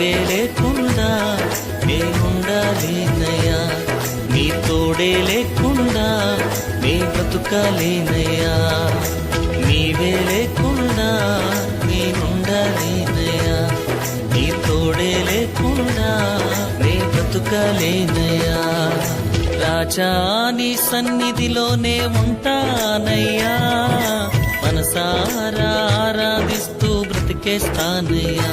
లేకుండా నేనుండాలేనయ్యా నీ తోడే లేకుండా నే బ్రతుకాలేనయ్యా నీవే లేకుండా నేనుండాలేనయ్యా నీ తోడే లేకుండా నే బతుకాలేనయ్యా. రాజా నీ సన్నిధిలోనే ఉంటానయ్యా. మనసారా ఆరాధిస్తూ బ్రతికేస్తానయ్యా.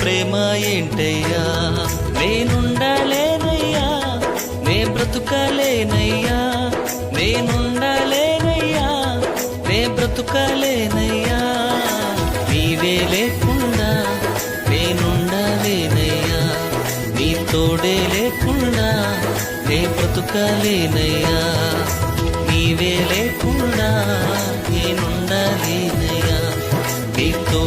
ప్రేమ ఏంటయ్యా? నేనుండలేనయ్యా నే బ్రతుకలేనయ్యా నేనుండలేనయ్యా నే బ్రతుకలేనయ్యా. నీవే లేకుండా నేనుండలేనయ్యా నీ తోడే లేకుండా నే బ్రతుకలేనయ్యా. నీవే లేకుండా నేనుండలేనయ్యా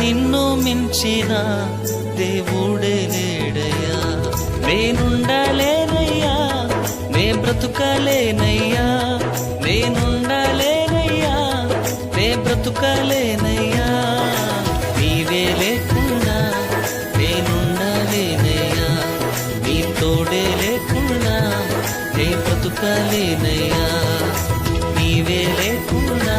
నిన్ను మించిన దేవుడే లేడయ్యా. నేనుండలేనయ్యా నే బ్రతుకలేనయ్యా. నేనుండలేనయ్యా నే బ్రతుకలేనయ్యా. నీవే లేకుండా నేనుండలేనయ్యా నీ తోడే లేకుండా నే బ్రతుకలేనయ్యా. నీవే లేకుండా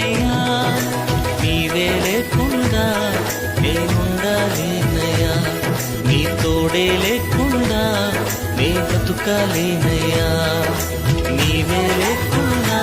తోడే లేకుండా నే బతుకాలేనయ్యా. నీవే లేకుండా